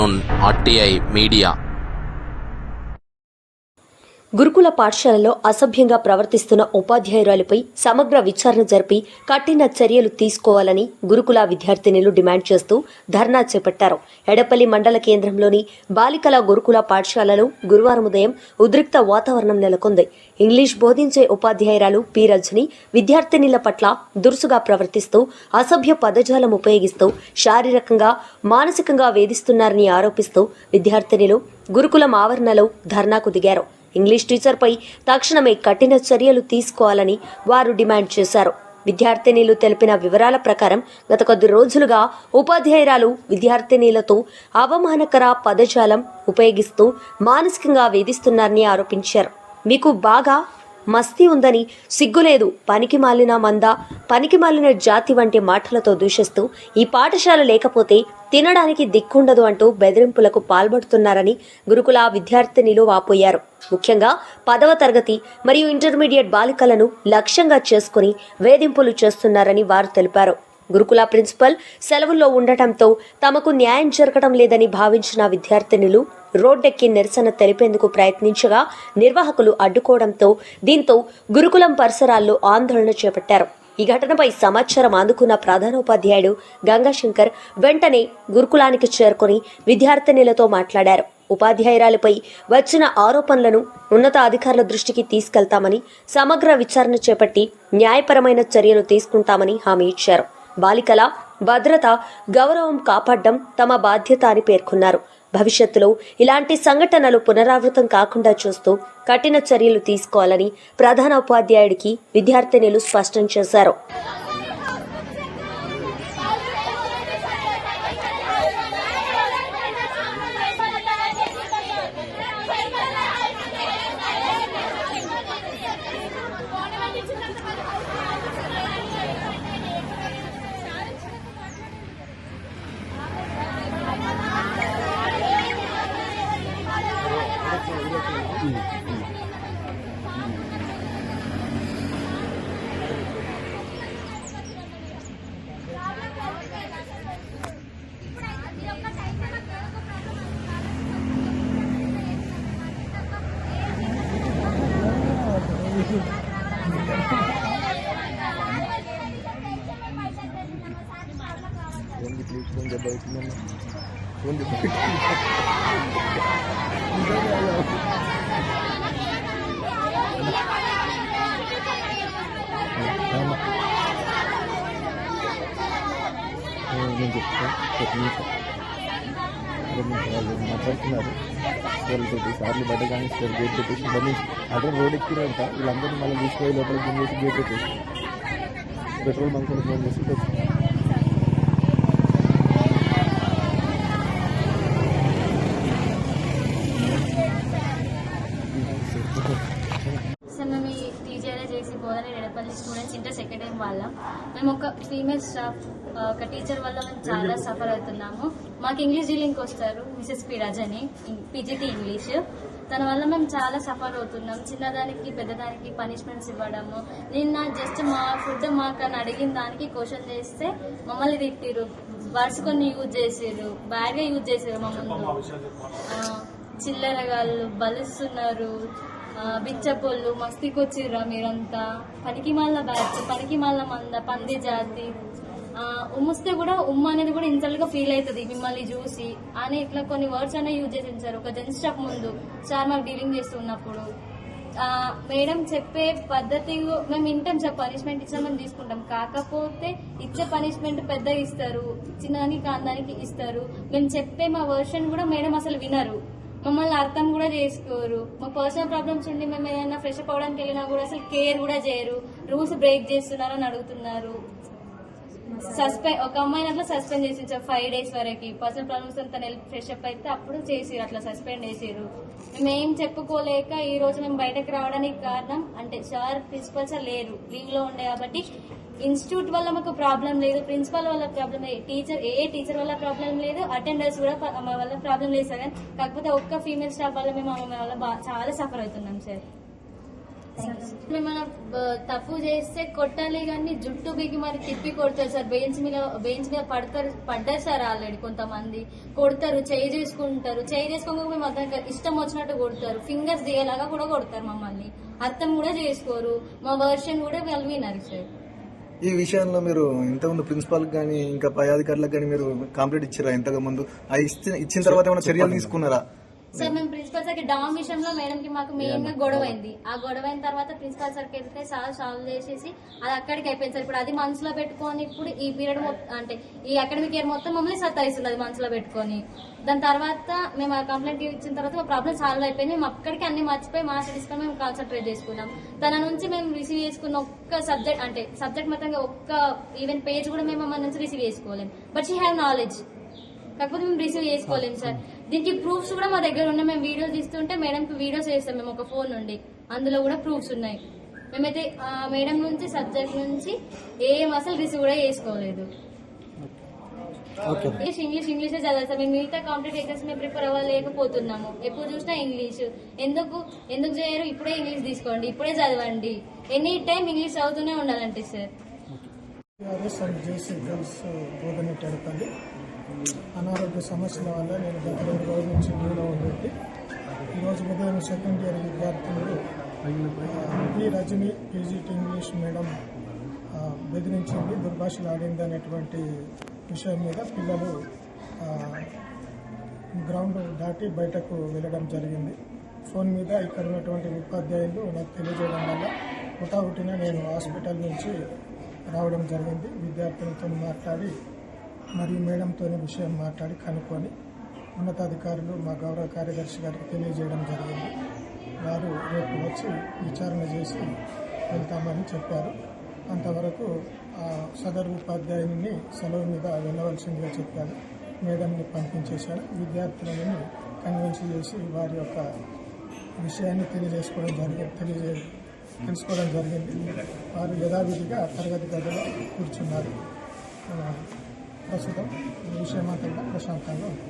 Kannan RTI media. గురుకుల పాఠశాలలో అసభ్యంగా ప్రవర్తిస్తున్న ఉపాధ్యాయురాలిపై సమగ్ర విచారణ జరిపి కఠిన చర్యలు తీసుకోవాలని గురుకుల విద్యార్థినులు డిమాండ్ చేస్తూ ధర్నా చేపట్టారు. ఎడపల్లి మండల కేంద్రంలోని బాలికల గురుకుల పాఠశాలలో గురువారం ఉదయం ఉద్రిక్త వాతావరణం నెలకొంది. ఇంగ్లీష్ బోధించే ఉపాధ్యాయురాలు పి. రజని విద్యార్థినిల పట్ల దురుసుగా ప్రవర్తిస్తూ అసభ్య పదజాలం ఉపయోగిస్తూ శారీరకంగా మానసికంగా వేధిస్తున్నారని ఆరోపిస్తూ విద్యార్థినులు గురుకులం ఆవరణలో ధర్నాకు దిగారు. ఇంగ్లీష్ టీచర్పై తక్షణమే కఠిన చర్యలు తీసుకోవాలని వారు డిమాండ్ చేశారు. విద్యార్థినీలు తెలిపిన వివరాల ప్రకారం గత కొద్ది రోజులుగా ఉపాధ్యాయురాలు విద్యార్థినీలతో అవమానకర పదజాలం ఉపయోగిస్తూ మానసికంగా వేధిస్తున్నారని ఆరోపించారు. మీకు బాగా మస్తీ ఉందని సిగ్గులేదు. పనికి మాలిన మంద పనికి మాలిన జాతి వంటి మాటలతో దూషిస్తూ ఈ పాఠశాల లేకపోతే తినడానికి దిక్కుండదు అంటూ బెదిరింపులకు పాల్పడుతున్నారని గురుకుల విద్యార్థినిలు వాపోయారు. ముఖ్యంగా పదవ తరగతి మరియు ఇంటర్మీడియట్ బాలికలను లక్ష్యంగా చేసుకుని వేధింపులు చేస్తున్నారని వారు తెలిపారు. గురుకుల ప్రిన్సిపల్ సెలవుల్లో ఉండటంతో తమకు న్యాయం జరగడం లేదని భావించిన విద్యార్థినులు రోడ్డెక్కి నిరసన తెలిపేందుకు ప్రయత్నించగా నిర్వాహకులు అడ్డుకోవడంతో దీంతో గురుకులం పరిసరాల్లో ఆందోళన చేపట్టారు. ఈ ఘటనపై సమాచారం అందుకున్న ప్రధానోపాధ్యాయుడు గంగాశంకర్ వెంటనే గురుకులానికి చేరుకొని విద్యార్థినులతో మాట్లాడారు. ఉపాధ్యాయురాలపై వచ్చిన ఆరోపణలను ఉన్నత అధికారుల దృష్టికి తీసుకెళ్తామని సమగ్ర విచారణ చేపట్టి న్యాయపరమైన చర్యలు తీసుకుంటామని హామీ ఇచ్చారు. బాలికల భద్రత గౌరవం కాపాడడం తమ బాధ్యత అని పేర్కొన్నారు. భవిష్యత్తులో ఇలాంటి సంఘటనలు పునరావృతం కాకుండా చూస్తూ కఠిన చర్యలు తీసుకోవాలని ప్రధాన ఉపాధ్యాయుడికి విద్యార్థినులు స్పష్టం చేశారు. ఓన్లీ ప్లీజ్ ఫోన్ దెబ్బ అవుతుందన్న ఫోన్ దెబ్బ నేను చెప్తా ఒక నిమిషం ఒక నిమిషం వాళ్ళు మాట్లాడుతున్నారు వాళ్ళతో సార్లు బట్ట కానీ సార్ గేట్ పెట్టేసి బండి అక్కడ రోడ్ ఎక్కిరంట వీళ్ళందరినీ మళ్ళీ తీసుకుపోయి లోపలికి ఫోన్ చేసి గేట్ పెట్టేసి పెట్రోల్ బంక్ ఫోన్ చేసి తెచ్చి సార్ మేము ఈ టీజీఆర్ఏ చేసి బోధన Edapalli students inter second time వాళ్ళం. మేము ఒక ఫీమేల్ స్టాఫ్ ఒక టీచర్ వల్ల మేము చాలా సఫర్ అవుతున్నాము మాకు ఇంగ్లీష్ డీలింగ్కి వస్తారు Mrs P Rajani PGT English తన వల్ల మేము చాలా సఫర్ అవుతున్నాం చిన్నదానికి పెద్దదానికి పనిష్మెంట్స్ ఇవ్వడము. నిన్న జస్ట్ మా ఫుడ్ మాకు అని అడిగిన దానికి క్వశ్చన్ చేస్తే మమ్మల్ని తిట్టిరు వర్డ్స్ కొన్ని యూజ్ చేసారు బ్యాడ్గా యూజ్ చేసారు మా ముందు. ఆ, చిల్లరగాళ్ళు బలుస్తున్నారు. బిచ్చపోళ్ళు మస్తికొచ్చిర్రా మీరంతా. పనికి మళ్ళ బ్యాచ్ పనికి మళ్ళ మంద పంది జాతి. ఉమ్ముస్తే కూడా ఉమ్మ అనేది కూడా ఇన్సల్ట్గా ఫీల్ అవుతుంది. మిమ్మల్ని చూసి. అని ఇట్లా కొన్ని వర్డ్స్ అనే యూజ్ చేసి సార్ ఒక జెన్ స్టాప్ ముందు సార్ మాకు డీలింగ్ చేస్తున్నప్పుడు మేడం చెప్పే పద్ధతి మేము వింటాం సార్ పనిష్మెంట్ ఇచ్చినా మేము తీసుకుంటాం. కాకపోతే ఇచ్చే పనిష్మెంట్ పెద్దగా ఇస్తారు. చిన్నదానికి కాందానికి ఇస్తారు. మేము చెప్పే మా వర్షన్ కూడా మేడం అసలు వినరు. మమ్మల్ని అర్థం కూడా చేసుకోరు. మా పర్సనల్ ప్రాబ్లమ్స్ ఉండి మేము ఏదైనా ఫ్రెష్ అప్ అవడానికి వెళ్ళినా కూడా అసలు కేర్ కూడా చేయరు. రూల్స్ బ్రేక్ చేస్తున్నారని అడుగుతున్నారు. సస్పెండ్ ఒక అమ్మాయిని అట్లా సస్పెండ్ చేసి ఫైవ్ డేస్ వరకు. పర్సనల్ ప్రాబ్లమ్స్ అంతా ఫ్రెష్ అప్ అయితే అప్పుడు చేసిరు అట్లా సస్పెండ్ చేసిరు మేము ఏం చెప్పుకోలేక ఈ రోజు మేము బయటకు రావడానికి కారణం అంటే సార్ ప్రిన్సిపల్ సార్ లేరు లీవ్లో ఉండే కాబట్టి ఇన్స్టిట్యూట్ వల్ల మాకు ప్రాబ్లం లేదు ప్రిన్సిపల్ వల్ల ప్రాబ్లం లేదు టీచర్ ఏ టీచర్ వల్ల ప్రాబ్లం లేదు అటెండర్స్ కూడా మా వల్ల ప్రాబ్లం లేదు సార్. కానీ కాకపోతే ఒక్క ఫీమేల్ స్టాఫ్ వల్ల మేము ఆమె వల్ల చాలా సఫర్ అవుతున్నాం సార్. ఏమైనా ఆ, తప్పు చేస్తే కొట్టాలి కానీ జుట్టు బిగి మరి తిప్పి కొడతారు సార్. బెంచ్ మీద బెంచ్ మీద పడతారు పడ్డారు సార్ ఆల్రెడీ కొంతమంది. కొడతారు చేయి చేసుకుంటారు. చేయి చేసుకోక మేము అర్థం ఇష్టం వచ్చినట్టు కొడతారు. ఫింగర్స్ దిగేలాగా కూడా కొడతారు మమ్మల్ని. అర్థం కూడా చేసుకోరు. మా వర్షన్ కూడా వాళ్ళు వినరు సార్. ఈ విషయంలో మీరు ఇంతకుముందు ప్రిన్సిపాల్ కానీ ఇంకా పై అధికారులకు కానీ మీరు కంప్లీట్ ఇచ్చారా? ఇంతకు ముందు? ఇచ్చిన తర్వాత ఏమైనా చర్యలు తీసుకున్నారా? సార్ మేము ప్రిన్సిపల్ సార్కి డామ్ విషయంలో మేడం కి మాకు మెయిన్గా గొడవ అయింది ఆ గొడవ అయిన తర్వాత ప్రిన్సిపల్ సార్కి వెళ్తే సార్ సాల్వ్ చేసేసి అది అక్కడికి అయిపోయింది సార్. ఇప్పుడు అది మనసులో పెట్టుకొని ఇప్పుడు ఈ పీరియడ్ అంటే ఈ అకాడమిక్ ఇయర్ మొత్తం మమ్మల్ని సత్తాయిస్తుంది అది మనసులో పెట్టుకొని. దాని తర్వాత మేము ఆ కంప్లైంట్ ఇచ్చిన తర్వాత మా ప్రాబ్లం సాల్వ్ అయిపోయింది మేము అక్కడికి అన్ని మర్చిపోయి మా స్టడీస్ పై మేము కాన్సన్ట్రేట్ చేసుకున్నాం. తన నుంచి మేము రిసీవ్ చేసుకున్న ఒక్క సబ్జెక్ట్ అంటే సబ్జెక్ట్ మొత్తంగా ఒక్క ఈవెన్ పేజ్ కూడా మేము మన నుంచి రిసీవ్ చేసుకోలేం. బట్ షీ హ్యావ్ నాలెడ్జ్ కాకపోతే మేము రిసీవ్ చేసుకోలేము సార్. దీనికి ప్రూఫ్స్ కూడా మా దగ్గర ఉన్నాయి. మేము వీడియోస్ తీస్తుంటే మేడంకి వీడియోస్ చేస్తాం మేము ఒక ఫోన్ నుండి. అందులో కూడా ప్రూఫ్స్ ఉన్నాయి. మేమైతే మేడం నుంచి సబ్జెక్ట్ నుంచి ఏం అసలు రిసీవ్ కూడా చేసుకోలేదు. ఇంగ్లీష్ ఇంగ్లీష్ ఇంగ్లీషే చదవాలి సార్. మేము మిగతా కాంపిటేటివ్ ఎగ్జామ్స్ మేము ప్రిపేర్ అవ్వలేకపోతున్నాము. ఎప్పుడు చూసినా ఇంగ్లీష్ ఎందుకు? ఎందుకు చేయరు? ఇప్పుడే ఇంగ్లీష్ తీసుకోండి. ఇప్పుడే చదవండి. ఎనీ టైం ఇంగ్లీష్ చదువుతూనే ఉండాలంటే సార్. అనారోగ్య సమస్యల వల్ల నేను గత రెండు రోజుల నుంచి లీవ్లో ఉండేది ఈరోజు ఉదయం సెకండ్ ఇయర్ విద్యార్థులు P Rajani PGT English madam బెదిరించింది దుర్భాషలు ఆడింది అనేటువంటి విషయం మీద పిల్లలు గ్రౌండ్ దాటి బయటకు వెళ్ళడం జరిగింది. ఫోన్ మీద ఇక్కడ ఉన్నటువంటి ఉపాధ్యాయులు నాకు తెలియజేయడం వల్ల హుటాహుటిన నేను హాస్పిటల్ నుంచి రావడం జరిగింది. విద్యార్థులతో మాట్లాడి మరియు మేడంతోనే విషయం మాట్లాడి కనుక్కొని ఉన్నతాధికారులు మా గౌరవ కార్యదర్శి గారికి తెలియజేయడం జరిగింది. వారు రేపు వచ్చి విచారణ చేసి వెళ్తామని చెప్పారు. అంతవరకు ఆ సదరు ఉపాధ్యాయుని సెలవు మీద వెళ్ళవలసిందిగా చెప్పారు. మేడంని పంపించేశారు. విద్యార్థులను కన్విన్స్ చేసి వారి యొక్క విషయాన్ని తెలియజేసుకోవడం జరిగింది తెలియజే తెలుసుకోవడం జరిగింది. వారు యథావిధిగా తరగతి గదిలో కూర్చున్నారు. ఆ, ప్రస్తుతం ఈ విషయం అంతా ప్రశాంతంగా ఉంది